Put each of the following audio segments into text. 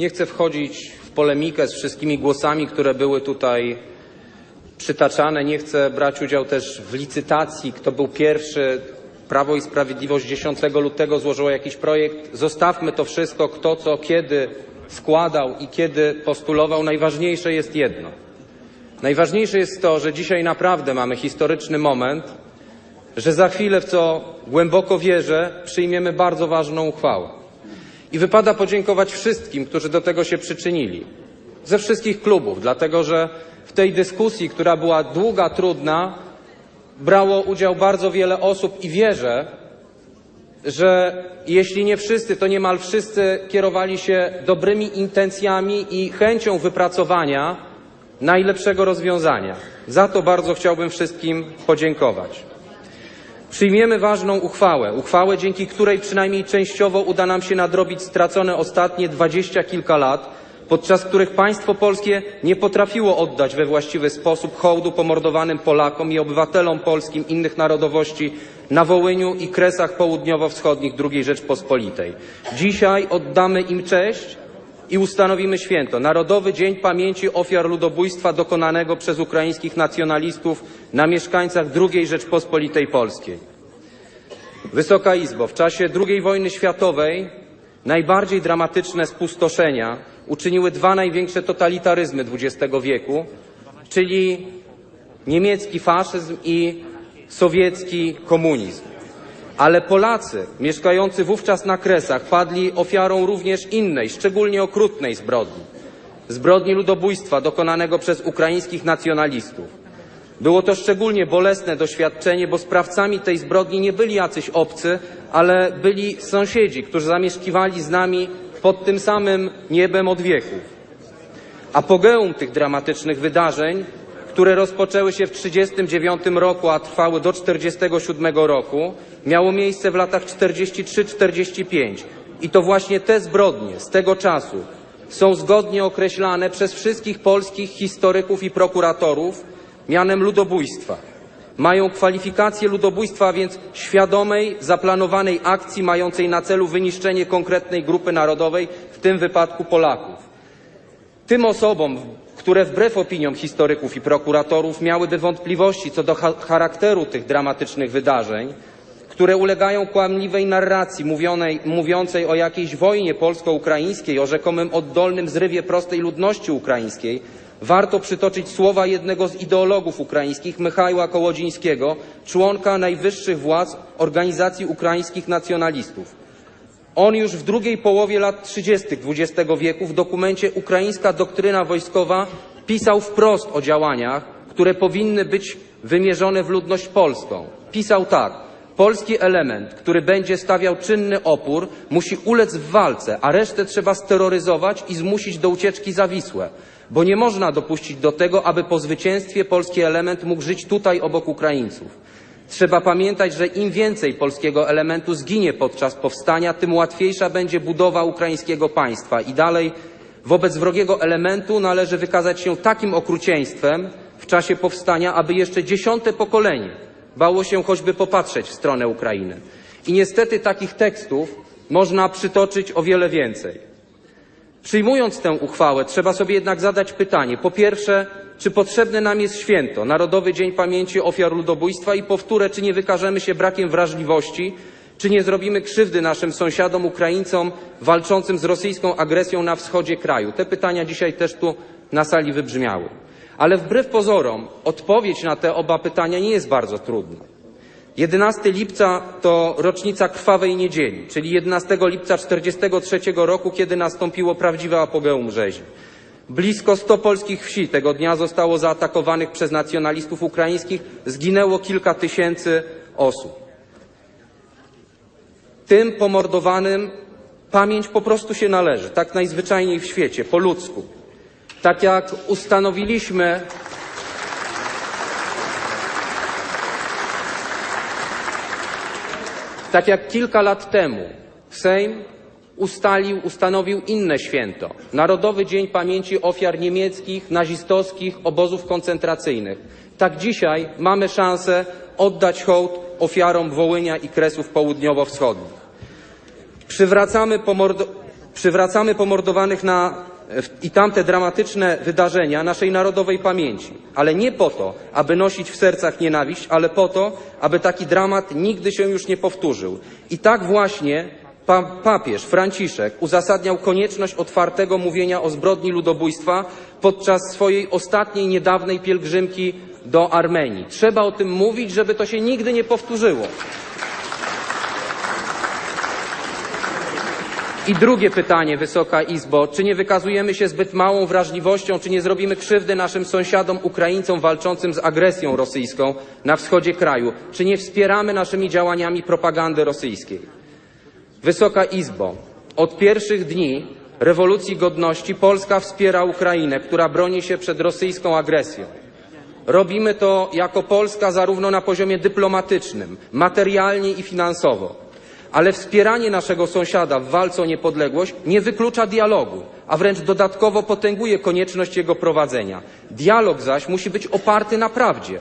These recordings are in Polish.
Nie chcę wchodzić w polemikę z wszystkimi głosami, które były tutaj przytaczane. Nie chcę brać udziału też w licytacji, kto był pierwszy. Prawo i Sprawiedliwość 10 lutego złożyło jakiś projekt. Zostawmy to wszystko, kto co, kiedy składał i kiedy postulował. Najważniejsze jest jedno. Najważniejsze jest to, że dzisiaj naprawdę mamy historyczny moment, że za chwilę, w co głęboko wierzę, przyjmiemy bardzo ważną uchwałę. I wypada podziękować wszystkim, którzy do tego się przyczynili. Ze wszystkich klubów, dlatego że w tej dyskusji, która była długa, trudna, brało udział bardzo wiele osób i wierzę, że jeśli nie wszyscy, to niemal wszyscy kierowali się dobrymi intencjami i chęcią wypracowania najlepszego rozwiązania. Za to bardzo chciałbym wszystkim podziękować. Przyjmiemy ważną uchwałę, uchwałę, dzięki której przynajmniej częściowo uda nam się nadrobić stracone ostatnie dwadzieścia kilka lat, podczas których państwo polskie nie potrafiło oddać we właściwy sposób hołdu pomordowanym Polakom i obywatelom polskim innych narodowości na Wołyniu i Kresach Południowo-Wschodnich II Rzeczpospolitej. Dzisiaj oddamy im cześć i ustanowimy święto Narodowy Dzień Pamięci Ofiar Ludobójstwa dokonanego przez ukraińskich nacjonalistów na mieszkańcach II Rzeczpospolitej Polskiej. Wysoka Izbo, w czasie II wojny światowej najbardziej dramatyczne spustoszenia uczyniły dwa największe totalitaryzmy XX wieku, czyli niemiecki faszyzm i sowiecki komunizm. Ale Polacy mieszkający wówczas na Kresach padli ofiarą również innej, szczególnie okrutnej zbrodni. Zbrodni ludobójstwa dokonanego przez ukraińskich nacjonalistów. Było to szczególnie bolesne doświadczenie, bo sprawcami tej zbrodni nie byli jacyś obcy, ale byli sąsiedzi, którzy zamieszkiwali z nami pod tym samym niebem od wieków. Apogeum tych dramatycznych wydarzeń, które rozpoczęły się w 1939 roku, a trwały do 1947 roku, miało miejsce w latach 43-45. I to właśnie te zbrodnie z tego czasu są zgodnie określane przez wszystkich polskich historyków i prokuratorów mianem ludobójstwa. Mają kwalifikację ludobójstwa, a więc świadomej, zaplanowanej akcji mającej na celu wyniszczenie konkretnej grupy narodowej, w tym wypadku Polaków. Tym osobom, które wbrew opiniom historyków i prokuratorów miałyby wątpliwości co do cha charakteru tych dramatycznych wydarzeń, które ulegają kłamliwej narracji mówionej, mówiącej o jakiejś wojnie polsko-ukraińskiej, o rzekomym oddolnym zrywie prostej ludności ukraińskiej, warto przytoczyć słowa jednego z ideologów ukraińskich, Michała Kołodzińskiego, członka najwyższych władz Organizacji Ukraińskich Nacjonalistów. On już w drugiej połowie lat 30. XX wieku w dokumencie Ukraińska doktryna wojskowa pisał wprost o działaniach, które powinny być wymierzone w ludność polską. Pisał tak: Polski element, który będzie stawiał czynny opór, musi ulec w walce, a resztę trzeba steroryzować i zmusić do ucieczki za Wisłę, bo nie można dopuścić do tego, aby po zwycięstwie polski element mógł żyć tutaj obok Ukraińców. Trzeba pamiętać, że im więcej polskiego elementu zginie podczas powstania, tym łatwiejsza będzie budowa ukraińskiego państwa. I dalej, wobec wrogiego elementu należy wykazać się takim okrucieństwem w czasie powstania, aby jeszcze dziesiąte pokolenie bało się choćby popatrzeć w stronę Ukrainy. I niestety takich tekstów można przytoczyć o wiele więcej. Przyjmując tę uchwałę, trzeba sobie jednak zadać pytanie. Po pierwsze, czy potrzebne nam jest święto, Narodowy Dzień Pamięci Ofiar Ludobójstwa i powtórę, czy nie wykażemy się brakiem wrażliwości, czy nie zrobimy krzywdy naszym sąsiadom Ukraińcom walczącym z rosyjską agresją na wschodzie kraju. Te pytania dzisiaj też tu na sali wybrzmiały. Ale wbrew pozorom odpowiedź na te oba pytania nie jest bardzo trudna. 11 lipca to rocznica krwawej niedzieli, czyli 11 lipca 1943 roku, kiedy nastąpiło prawdziwe apogeum rzezi. Blisko 100 polskich wsi tego dnia zostało zaatakowanych przez nacjonalistów ukraińskich, zginęło kilka tysięcy osób. Tym pomordowanym pamięć po prostu się należy, tak najzwyczajniej w świecie, po ludzku. Tak jak ustanowiliśmy Tak jak kilka lat temu Sejm ustalił, ustanowił inne święto Narodowy Dzień Pamięci Ofiar Niemieckich, nazistowskich obozów koncentracyjnych. Tak dzisiaj mamy szansę oddać hołd ofiarom Wołynia i Kresów Południowo-Wschodnich. Przywracamy pomordo... przywracamy pomordowanych na, i tamte dramatyczne wydarzenia naszej narodowej pamięci, ale nie po to, aby nosić w sercach nienawiść, ale po to, aby taki dramat nigdy się już nie powtórzył. I tak właśnie pa, papież Franciszek uzasadniał konieczność otwartego mówienia o zbrodni ludobójstwa podczas swojej ostatniej niedawnej pielgrzymki do Armenii. Trzeba o tym mówić, żeby to się nigdy nie powtórzyło. I drugie pytanie, Wysoka Izbo. Czy nie wykazujemy się zbyt małą wrażliwością, czy nie zrobimy krzywdy naszym sąsiadom Ukraińcom walczącym z agresją rosyjską na wschodzie kraju? Czy nie wspieramy naszymi działaniami propagandy rosyjskiej? Wysoka Izbo, od pierwszych dni rewolucji godności Polska wspiera Ukrainę, która broni się przed rosyjską agresją. Robimy to jako Polska zarówno na poziomie dyplomatycznym, materialnie i finansowo. Ale wspieranie naszego sąsiada w walce o niepodległość nie wyklucza dialogu, a wręcz dodatkowo potęguje konieczność jego prowadzenia. Dialog zaś musi być oparty na prawdzie.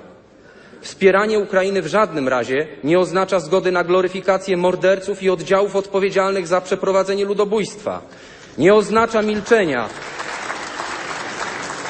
Wspieranie Ukrainy w żadnym razie nie oznacza zgody na gloryfikację morderców i oddziałów odpowiedzialnych za przeprowadzenie ludobójstwa. Nie oznacza milczenia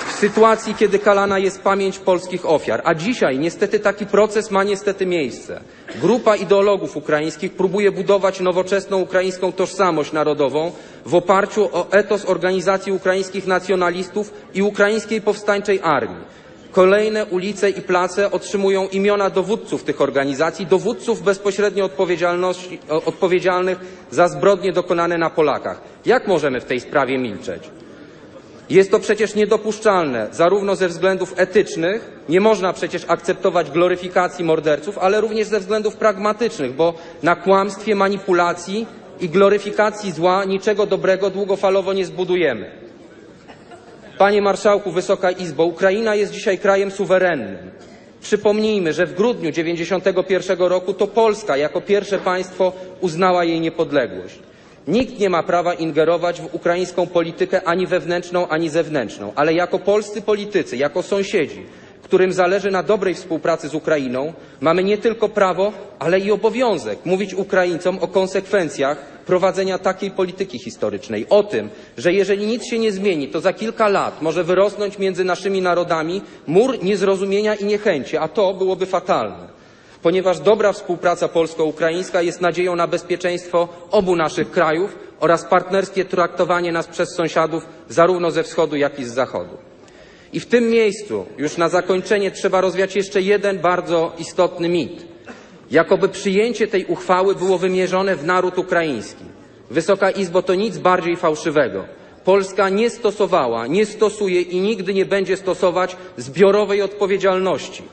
w sytuacji, kiedy kalana jest pamięć polskich ofiar. A dzisiaj niestety taki proces ma niestety miejsce. Grupa ideologów ukraińskich próbuje budować nowoczesną ukraińską tożsamość narodową w oparciu o etos organizacji ukraińskich nacjonalistów i ukraińskiej powstańczej armii. Kolejne ulice i place otrzymują imiona dowódców tych organizacji, dowódców bezpośrednio odpowiedzialnych za zbrodnie dokonane na Polakach. Jak możemy w tej sprawie milczeć? Jest to przecież niedopuszczalne, zarówno ze względów etycznych, nie można przecież akceptować gloryfikacji morderców, ale również ze względów pragmatycznych, bo na kłamstwie, manipulacji i gloryfikacji zła niczego dobrego długofalowo nie zbudujemy. Panie Marszałku, Wysoka Izbo, Ukraina jest dzisiaj krajem suwerennym. Przypomnijmy, że w grudniu 1991 roku to Polska jako pierwsze państwo uznała jej niepodległość. Nikt nie ma prawa ingerować w ukraińską politykę ani wewnętrzną, ani zewnętrzną, ale jako polscy politycy, jako sąsiedzi, którym zależy na dobrej współpracy z Ukrainą, mamy nie tylko prawo, ale i obowiązek mówić Ukraińcom o konsekwencjach prowadzenia takiej polityki historycznej, o tym, że jeżeli nic się nie zmieni, to za kilka lat może wyrosnąć między naszymi narodami mur niezrozumienia i niechęci, a to byłoby fatalne ponieważ dobra współpraca polsko-ukraińska jest nadzieją na bezpieczeństwo obu naszych krajów oraz partnerskie traktowanie nas przez sąsiadów zarówno ze wschodu, jak i z zachodu. I w tym miejscu, już na zakończenie, trzeba rozwiać jeszcze jeden bardzo istotny mit. Jakoby przyjęcie tej uchwały było wymierzone w naród ukraiński. Wysoka Izbo, to nic bardziej fałszywego. Polska nie stosowała, nie stosuje i nigdy nie będzie stosować zbiorowej odpowiedzialności.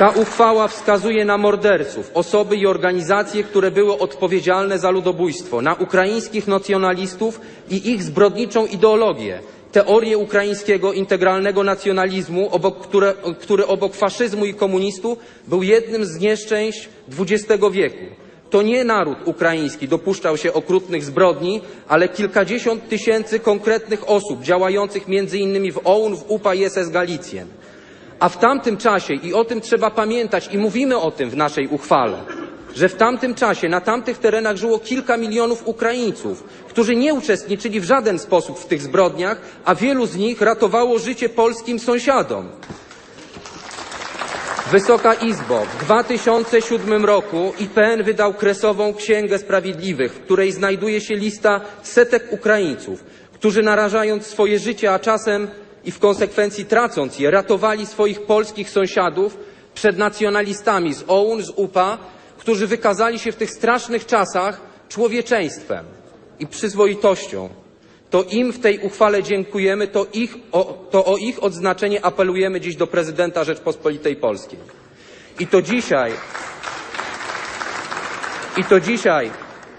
Ta uchwała wskazuje na morderców, osoby i organizacje, które były odpowiedzialne za ludobójstwo, na ukraińskich nacjonalistów i ich zbrodniczą ideologię, teorię ukraińskiego integralnego nacjonalizmu, obok, które, który obok faszyzmu i komunistów był jednym z nieszczęść XX wieku. To nie naród ukraiński dopuszczał się okrutnych zbrodni, ale kilkadziesiąt tysięcy konkretnych osób działających między innymi w OUN, w UPA i SS Galicjen. A w tamtym czasie, i o tym trzeba pamiętać, i mówimy o tym w naszej uchwale, że w tamtym czasie na tamtych terenach żyło kilka milionów Ukraińców, którzy nie uczestniczyli w żaden sposób w tych zbrodniach, a wielu z nich ratowało życie polskim sąsiadom. Wysoka Izbo, w 2007 roku IPN wydał kresową Księgę Sprawiedliwych, w której znajduje się lista setek Ukraińców, którzy narażając swoje życie, a czasem i w konsekwencji tracąc je, ratowali swoich polskich sąsiadów przed nacjonalistami z OUN, z UPA, którzy wykazali się w tych strasznych czasach człowieczeństwem i przyzwoitością. To im w tej uchwale dziękujemy, to, ich, o, to o ich odznaczenie apelujemy dziś do prezydenta Rzeczpospolitej Polskiej. I to dzisiaj, i to dzisiaj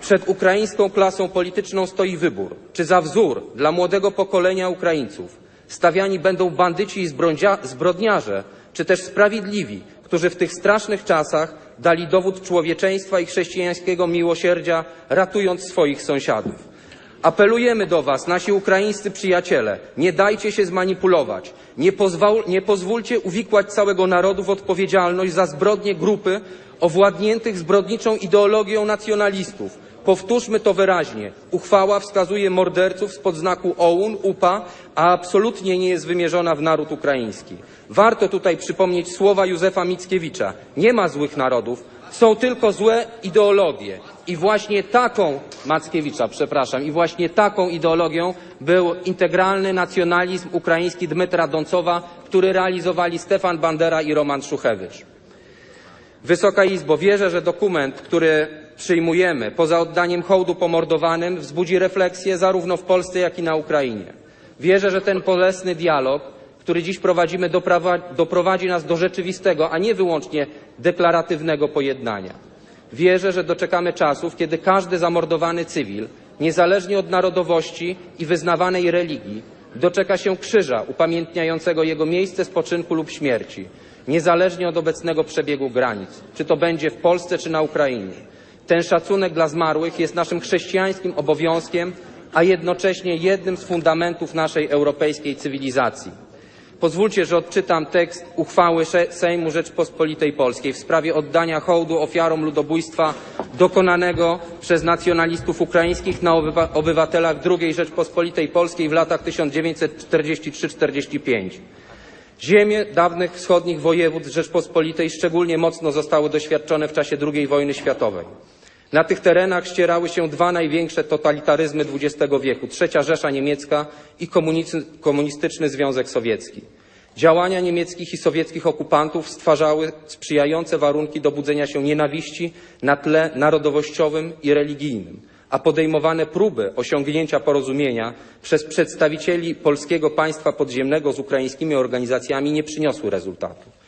przed ukraińską klasą polityczną stoi wybór, czy za wzór dla młodego pokolenia Ukraińców stawiani będą bandyci i zbrodnia- zbrodniarze, czy też sprawiedliwi, którzy w tych strasznych czasach dali dowód człowieczeństwa i chrześcijańskiego miłosierdzia, ratując swoich sąsiadów. Apelujemy do Was, nasi ukraińscy przyjaciele, nie dajcie się zmanipulować. Nie, pozwól, nie pozwólcie uwikłać całego narodu w odpowiedzialność za zbrodnie grupy owładniętych zbrodniczą ideologią nacjonalistów. Powtórzmy to wyraźnie. Uchwała wskazuje morderców spod znaku OUN, UPA, a absolutnie nie jest wymierzona w naród ukraiński. Warto tutaj przypomnieć słowa Józefa Mickiewicza. Nie ma złych narodów, są tylko złe ideologie. I właśnie taką, Mackiewicza, przepraszam, i właśnie taką ideologią był integralny nacjonalizm ukraiński Dmytra Doncowa, który realizowali Stefan Bandera i Roman Szuchewicz. Wysoka Izbo, wierzę, że dokument, który przyjmujemy, poza oddaniem hołdu pomordowanym, wzbudzi refleksję zarówno w Polsce, jak i na Ukrainie. Wierzę, że ten bolesny dialog, który dziś prowadzimy, doprowadzi nas do rzeczywistego, a nie wyłącznie deklaratywnego pojednania. Wierzę, że doczekamy czasów, kiedy każdy zamordowany cywil, niezależnie od narodowości i wyznawanej religii, doczeka się krzyża upamiętniającego jego miejsce spoczynku lub śmierci, niezależnie od obecnego przebiegu granic, czy to będzie w Polsce, czy na Ukrainie. Ten szacunek dla zmarłych jest naszym chrześcijańskim obowiązkiem, a jednocześnie jednym z fundamentów naszej europejskiej cywilizacji. Pozwólcie, że odczytam tekst uchwały Sejmu Rzeczpospolitej Polskiej w sprawie oddania hołdu ofiarom ludobójstwa dokonanego przez nacjonalistów ukraińskich na obywa- obywatelach II Rzeczpospolitej Polskiej w latach 1943-45. Ziemie dawnych wschodnich województw Rzeczpospolitej szczególnie mocno zostały doświadczone w czasie II wojny światowej. Na tych terenach ścierały się dwa największe totalitaryzmy XX wieku trzecia Rzesza Niemiecka i komunistyczny Związek Sowiecki. Działania niemieckich i sowieckich okupantów stwarzały sprzyjające warunki do budzenia się nienawiści na tle narodowościowym i religijnym, a podejmowane próby osiągnięcia porozumienia przez przedstawicieli polskiego państwa podziemnego z ukraińskimi organizacjami nie przyniosły rezultatu.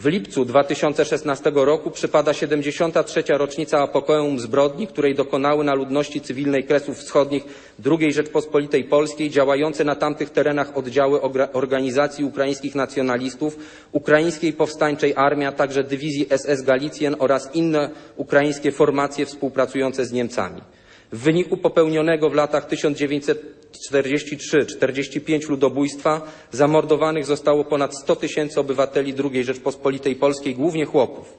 W lipcu 2016 roku przypada 73. rocznica apogeum zbrodni, której dokonały na ludności cywilnej Kresów Wschodnich II Rzeczpospolitej Polskiej działające na tamtych terenach oddziały organizacji ukraińskich nacjonalistów, Ukraińskiej Powstańczej Armii, a także dywizji SS Galicjen oraz inne ukraińskie formacje współpracujące z Niemcami. W wyniku popełnionego w latach 1943-45 ludobójstwa zamordowanych zostało ponad 100 tysięcy obywateli II Rzeczpospolitej Polskiej, głównie chłopów.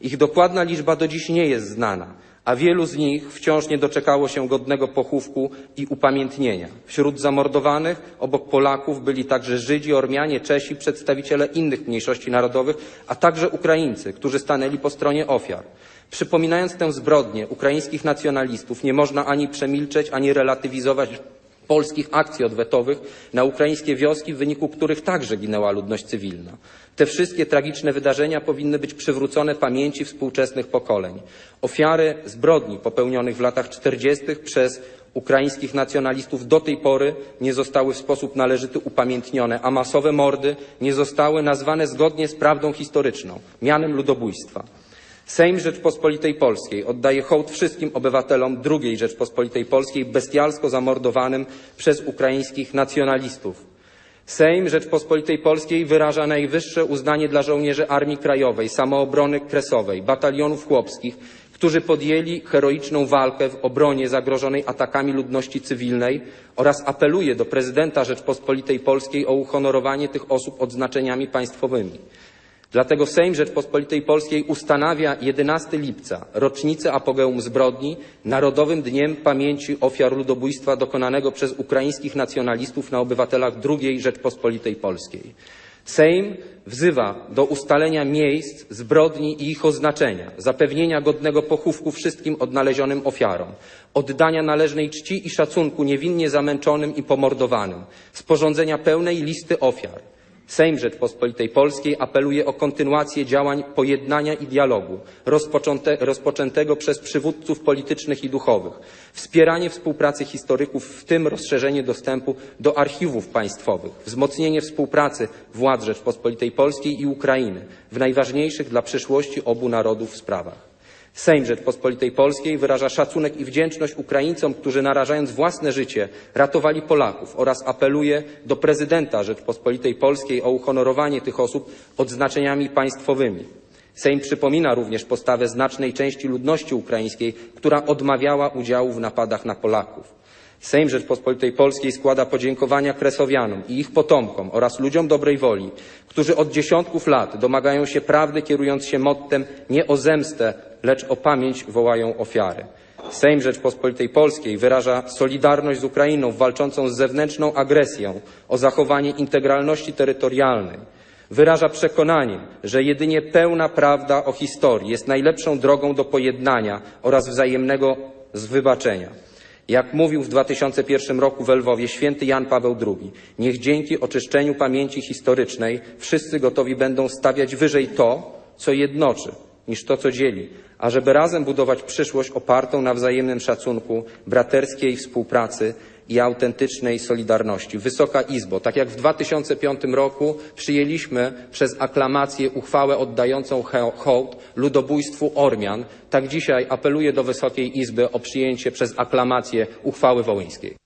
Ich dokładna liczba do dziś nie jest znana, a wielu z nich wciąż nie doczekało się godnego pochówku i upamiętnienia. Wśród zamordowanych obok Polaków byli także Żydzi, Ormianie, Czesi, przedstawiciele innych mniejszości narodowych, a także Ukraińcy, którzy stanęli po stronie ofiar. Przypominając tę zbrodnię ukraińskich nacjonalistów, nie można ani przemilczeć, ani relatywizować polskich akcji odwetowych na ukraińskie wioski, w wyniku których także ginęła ludność cywilna. Te wszystkie tragiczne wydarzenia powinny być przywrócone pamięci współczesnych pokoleń. Ofiary zbrodni popełnionych w latach 40. przez ukraińskich nacjonalistów do tej pory nie zostały w sposób należyty upamiętnione, a masowe mordy nie zostały nazwane zgodnie z prawdą historyczną, mianem ludobójstwa. Sejm Rzeczpospolitej Polskiej oddaje hołd wszystkim obywatelom II Rzeczpospolitej Polskiej bestialsko zamordowanym przez ukraińskich nacjonalistów. Sejm Rzeczpospolitej Polskiej wyraża najwyższe uznanie dla żołnierzy Armii Krajowej, Samoobrony Kresowej, batalionów chłopskich, którzy podjęli heroiczną walkę w obronie zagrożonej atakami ludności cywilnej oraz apeluje do prezydenta Rzeczpospolitej Polskiej o uhonorowanie tych osób odznaczeniami państwowymi. Dlatego Sejm Rzeczpospolitej Polskiej ustanawia 11 lipca, rocznicę apogeum zbrodni, Narodowym Dniem Pamięci Ofiar Ludobójstwa dokonanego przez ukraińskich nacjonalistów na obywatelach II Rzeczpospolitej Polskiej. Sejm wzywa do ustalenia miejsc zbrodni i ich oznaczenia, zapewnienia godnego pochówku wszystkim odnalezionym ofiarom, oddania należnej czci i szacunku niewinnie zamęczonym i pomordowanym, sporządzenia pełnej listy ofiar. Sejm Rzeczpospolitej Polskiej apeluje o kontynuację działań pojednania i dialogu rozpoczęte, rozpoczętego przez przywódców politycznych i duchowych, wspieranie współpracy historyków, w tym rozszerzenie dostępu do archiwów państwowych, wzmocnienie współpracy władz Rzeczpospolitej Polskiej i Ukrainy w najważniejszych dla przyszłości obu narodów sprawach. Sejm Rzeczpospolitej Polskiej wyraża szacunek i wdzięczność Ukraińcom, którzy narażając własne życie ratowali Polaków oraz apeluje do prezydenta Rzeczpospolitej Polskiej o uhonorowanie tych osób odznaczeniami państwowymi. Sejm przypomina również postawę znacznej części ludności ukraińskiej, która odmawiała udziału w napadach na Polaków. Sejm Rzeczpospolitej Polskiej składa podziękowania Kresowianom i ich potomkom oraz ludziom dobrej woli, którzy od dziesiątków lat domagają się prawdy, kierując się mottem nie o zemstę, lecz o pamięć wołają ofiary. Sejm Rzeczpospolitej Polskiej wyraża solidarność z Ukrainą walczącą z zewnętrzną agresją o zachowanie integralności terytorialnej. Wyraża przekonanie, że jedynie pełna prawda o historii jest najlepszą drogą do pojednania oraz wzajemnego wybaczenia. Jak mówił w 2001 roku w Lwowie święty Jan Paweł II, niech dzięki oczyszczeniu pamięci historycznej wszyscy gotowi będą stawiać wyżej to, co jednoczy, niż to, co dzieli, ażeby razem budować przyszłość opartą na wzajemnym szacunku, braterskiej współpracy i autentycznej solidarności. Wysoka Izbo, tak jak w 2005 roku przyjęliśmy przez aklamację uchwałę oddającą hołd ludobójstwu Ormian, tak dzisiaj apeluję do Wysokiej Izby o przyjęcie przez aklamację uchwały wołyńskiej.